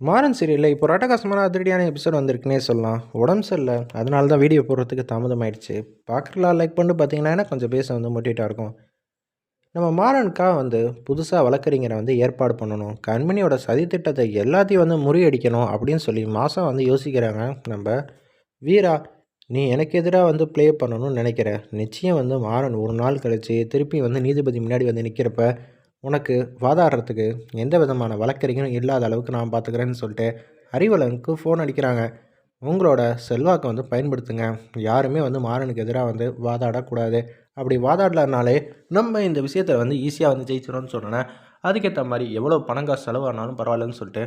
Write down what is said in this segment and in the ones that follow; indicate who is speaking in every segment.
Speaker 1: மாறன் சீரியலில் இப்போ ரட்டகாசமான அதிரடியான எபிசோட் வந்திருக்குன்னே சொல்லலாம். உடம்பு சரியில்லை. அதனால தான் வீடியோ போடுறதுக்கு தாமதமாயிடுச்சு. பார்க்குறலாம் லைக் பண்ணிட்டு பார்த்தீங்கன்னா கொஞ்சம் பேச வந்து மோட்டிவேட்டாக இருக்கும். நம்ம மாறனுக்காக வந்து புதுசாக வழக்கறிஞரை வந்து ஏற்பாடு பண்ணணும். கண்மணியோட சதித்திட்டத்தை எல்லாத்தையும் வந்து முறியடிக்கணும் அப்படின்னு சொல்லி மாதம் வந்து யோசிக்கிறாங்க. நம்ம வீரா நீ எனக்கு எதிராக வந்து ப்ளே பண்ணணும்னு நினைக்கிற. நிச்சயம் வந்து மாறன் ஒரு நாள் கழித்து திருப்பி வந்து நீதிபதி முன்னாடி வந்து நிற்கிறப்ப உனக்கு வாதாடுறதுக்கு எந்த விதமான வழக்கறிஞரும் இல்லாத அளவுக்கு நான் பார்த்துக்கிறேன்னு சொல்லிட்டு அறிவலனுக்கு ஃபோன் அடிக்கிறாங்க. உங்களோட செல்வாக்கை வந்து பயன்படுத்துங்க. யாருமே வந்து மாறனுக்கு எதிராக வந்து வாதாடக்கூடாது. அப்படி வாதாடலனாலே நம்ம இந்த விஷயத்தில் வந்து ஈஸியாக வந்து ஜெயிச்சிடணும்னு சொன்னேன் அதுக்கேற்ற மாதிரி எவ்வளோ பணம் காசு செலவானாலும் பரவாயில்லன்னு சொல்லிட்டு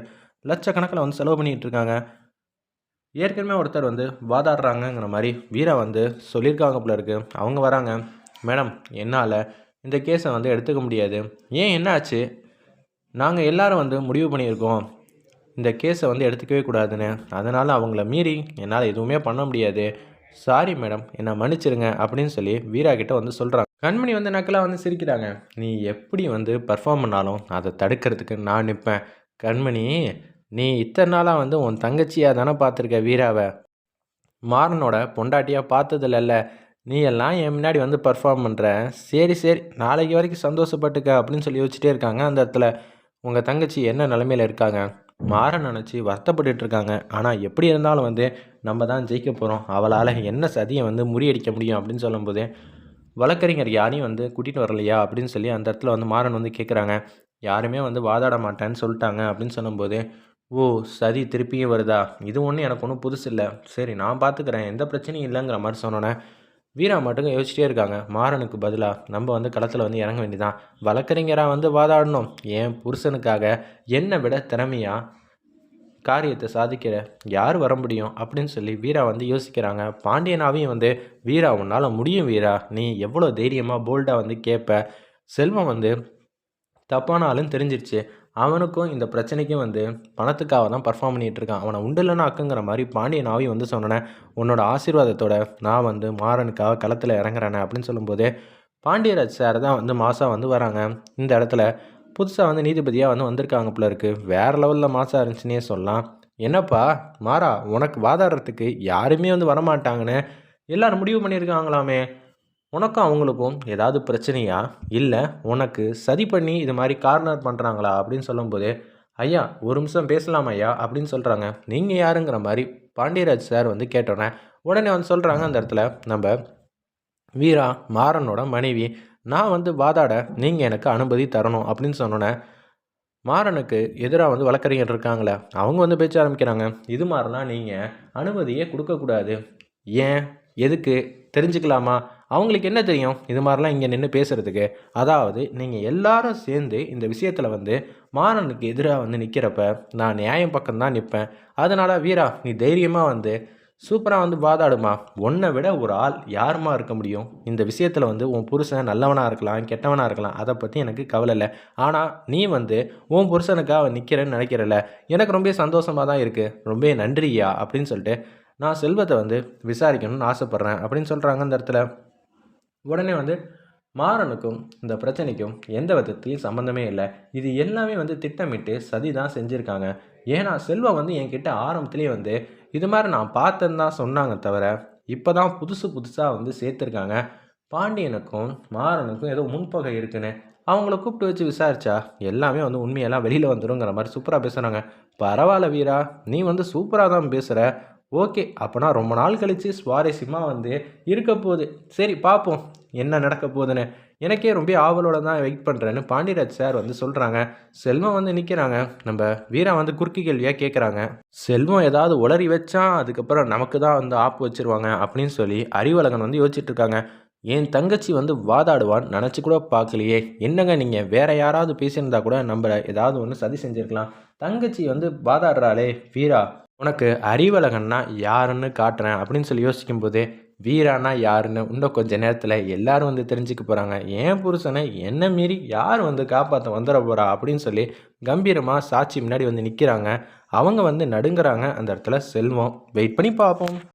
Speaker 1: லட்சக்கணக்கில் வந்து செலவு பண்ணிகிட்டு இருக்காங்க. ஏற்கனவே ஒருத்தர் வந்து வாதாடுறாங்கங்கிற மாதிரி வீரா வந்து சொல்லியிருக்காங்க போல இருக்குது அவங்க வராங்க. மேடம் என்னால் இந்த கேஸை வந்து எடுத்துக்க முடியாது. ஏன் என்ன ஆச்சு நாங்கள் எல்லோரும் வந்து முடிவு பண்ணியிருக்கோம். இந்த கேஸை வந்து எடுத்துக்கவே கூடாதுன்னு. அதனால் அவங்கள மீறி என்னால் எதுவுமே பண்ண முடியாது. சாரி மேடம் என்னை மன்னிச்சிருங்க அப்படின்னு சொல்லி வீரா கிட்ட வந்து சொல்கிறாங்க கண்மணி வந்து நக்கலாக வந்து சிரிக்கிறாங்க. நீ எப்படி வந்து பர்ஃபார்ம் பண்ணாலும் அதை தடுக்கிறதுக்கு நான் நிற்பேன் கண்மணி நீ இத்தனை நாளாக வந்து உன் தங்கச்சியாக தானே பார்த்துருக்க வீராவை? மாறனோட பொண்டாட்டியாக பார்த்ததில்லல்ல. நீ எல்லாம் என் முன்னாடி வந்து பர்ஃபார்ம் பண்ணுற சரி சரி. நாளைக்கு வரைக்கும் சந்தோஷப்பட்டுக்க அப்படின்னு சொல்லி யோசிச்சிட்டே இருக்காங்க. அந்த இடத்துல உங்கள் தங்கச்சி என்ன நிலமையில இருக்காங்க? மாற நினச்சி வருத்தப்பட்டுட்டு இருக்காங்க. ஆனால் எப்படி இருந்தாலும் வந்து நம்ம தான் ஜெயிக்க போகிறோம் அவளால் என்ன சதியை வந்து முறியடிக்க முடியும் அப்படின்னு சொல்லும்போது வழக்கறிஞர் யாரையும் வந்து கூட்டிகிட்டு வரலையா அப்படின்னு சொல்லி அந்த இடத்துல வந்து மாறன் வந்து கேட்குறாங்க யாருமே வந்து வாதாட மாட்டேன்னு சொல்லிட்டாங்க அப்படின்னு சொல்லும்போது ஓ சதி திருப்பியும் வருதா? இது ஒன்றும் எனக்கு ஒன்றும் புதுசு இல்லை சரி நான் பார்த்துக்கிறேன் எந்த பிரச்சனையும் இல்லைங்கிற மாதிரி சொன்னோன்னே வீரா மட்டும் யோசிச்சிட்டே இருக்காங்க. மாறனுக்கு பதிலாக நம்ம வந்து களத்தில் வந்து இறங்க வேண்டியதான் வழக்கறிஞராக வந்து வாதாடணும். என் புருஷனுக்காக என்னை விட திறமையாக காரியத்தை சாதிக்கிற யார் வர முடியும் அப்படின்னு சொல்லி வீரா வந்து யோசிக்கிறாங்க. பாண்டியனாவையும் வந்து வீரா உன்னால் முடியும் வீரா. நீ எவ்வளோ தைரியமாக போல்டாக வந்து கேட்ப செல்வம் வந்து தப்பான ஆளுன்னு தெரிஞ்சிருச்சு. அவனுக்கும் இந்த பிரச்சனைக்கும் வந்து பணத்துக்காக தான் பர்ஃபார்ம் பண்ணிகிட்ருக்கான் அவனை உண்டுலன்னா அக்குங்கிற மாதிரி பாண்டியன் ஆவி வந்து சொன்னனே உன்னோட ஆசீர்வாதத்தோட நான் வந்து மாறனுக்காக களத்தில் இறங்குறேனே அப்படின்னு சொல்லும்போது பாண்டியராஜ் சார் தான் வந்து மாதம் வந்து வராங்க. இந்த இடத்துல புதுசாக வந்து நீதிபதியாக வந்து வந்திருக்காங்க போல இருக்குது வேறு லெவலில் மாதம் இருந்துச்சுன்னே சொல்லலாம். என்னப்பா மாறா உனக்கு வாதாடுறதுக்கு யாருமே வந்து வரமாட்டாங்கன்னு எல்லோரும் முடிவு பண்ணியிருக்காங்களாமே. உனக்கும் அவங்களுக்கும் ஏதாவது பிரச்சனையா? இல்லை உனக்கு சரி பண்ணி இது மாதிரி கார்னர் பண்ணுறாங்களா அப்படின்னு சொல்லும்போது ஐயா ஒரு நிமிஷம் பேசலாம் ஐயா அப்படின்னு சொல்கிறாங்க நீங்கள் யாருங்கிற மாதிரி பாண்டியராஜ் சார் வந்து கேட்டோன்னே உடனே வந்து சொல்கிறாங்க அந்த இடத்துல நம்ம வீரா மாறனோட மனைவி நான் வந்து வாதாட நீங்கள் எனக்கு அனுமதி தரணும் அப்படின்னு சொன்னோன்னே மாறனுக்கு எதிராக வந்து வழக்கறிஞர் இருக்காங்களே அவங்க வந்து பேச்ச ஆரம்பிக்கிறாங்க. இது மாதிரிலாம் நீங்கள் அனுமதியே கொடுக்கக்கூடாது. ஏன்? எதுக்கு? தெரிஞ்சுக்கலாமா? அவங்களுக்கு என்ன தெரியும்? இது மாதிரிலாம் இங்கே நின்று பேசுகிறதுக்கு அதாவது நீங்கள் எல்லாரும் சேர்ந்து இந்த விஷயத்தில் வந்து மாறனுக்கு எதிராக வந்து நிற்கிறப்ப நான் நியாயம் பக்கம்தான் நிற்பேன் அதனால் வீரா நீ தைரியமாக வந்து சூப்பராக வந்து வாதாடுமா? உன்னை விட ஒரு ஆள் யாருமா இருக்க முடியும்? இந்த விஷயத்தில் வந்து உன் புருஷன் நல்லவனாக இருக்கலாம் கெட்டவனாக இருக்கலாம். அதை பற்றி எனக்கு கவலை இல்லை. ஆனால் நீ வந்து உன் புருஷனுக்காக நிற்கிறேன்னு நினைக்கிறல. எனக்கு ரொம்ப சந்தோஷமாக தான் இருக்குது ரொம்ப நன்றியா? அப்படின்னு சொல்லிட்டு நான் செல்வத்தை வந்து விசாரிக்கணும்னு ஆசைப்பட்றேன் அப்படின்னு சொல்கிறாங்க அந்த இடத்துல. உடனே வந்து மாறனுக்கும் இந்த பிரச்சனைக்கும் எந்த விதத்துலையும் சம்மந்தமே இல்லை. இது எல்லாமே வந்து திட்டமிட்டு சதி தான் செஞ்சுருக்காங்க. ஏன்னா செல்வம் வந்து என்கிட்ட ஆரம்பத்துலேயே வந்து இது மாதிரி நான் பார்த்தேன்னு தான் சொன்னாங்க தவிர இப்போ தான் புதுசு புதுசாக வந்து சேர்த்துருக்காங்க. பாண்டியனுக்கும் மாறனுக்கும் ஏதோ முன்பகை இருக்குன்னு அவங்கள கூப்பிட்டு வச்சு விசாரிச்சா எல்லாமே வந்து உண்மையெல்லாம் வெளியில் வந்துடுங்கிற மாதிரி சூப்பராக பேசுகிறாங்க பரவாயில்ல வீரா நீ வந்து சூப்பராக தான் பேசுகிற ஓகே அப்போனா ரொம்ப நாள் கழித்து சுவாரஸ்யமாக வந்து இருக்க போகுது. சரி பார்ப்போம் என்ன நடக்க போகுதுன்னு. எனக்கே ரொம்ப ஆவலோட தான் வெயிட் பண்ணுறேன்னு பாண்டியராஜ் சார் வந்து சொல்கிறாங்க செல்வம் வந்து நிற்கிறாங்க நம்ம வீரா வந்து குறுக்கி கேள்வியாக கேட்குறாங்க செல்வம் ஏதாவது உளறி வச்சா அதுக்கப்புறம் நமக்கு தான் வந்து ஆப்பு வச்சுருவாங்க அப்படின்னு சொல்லி அறிவழகன் வந்து யோசிச்சுட்ருக்காங்க என் தங்கச்சி வந்து வாதாடுவான்னு நினச்சி கூட பார்க்கலையே. என்னங்க நீங்கள் வேற யாராவது பேசியிருந்தா கூட நம்ம ஏதாவது ஒன்று சதி செஞ்சுருக்கலாம். தங்கச்சி வந்து வாதாடுறாளே வீரா. உனக்கு அறிவழகன்னா யாருன்னு காட்டுறேன் அப்படின்னு சொல்லி யோசிக்கும் போதே வீரானா யாருன்னு இன்னும் கொஞ்ச நேரத்தில் எல்லாரும் வந்து தெரிஞ்சுக்க போகிறாங்க ஏன் புருஷனை என்ன மீறி யார் வந்து காப்பாற்ற வந்துட போகிறா அப்படின்னு சொல்லி கம்பீரமாக சாட்சி முன்னாடி வந்து நிற்கிறாங்க அவங்க வந்து நடுங்கிறாங்க. அந்த இடத்துல செல்வம். வெயிட் பண்ணி பார்ப்போம்.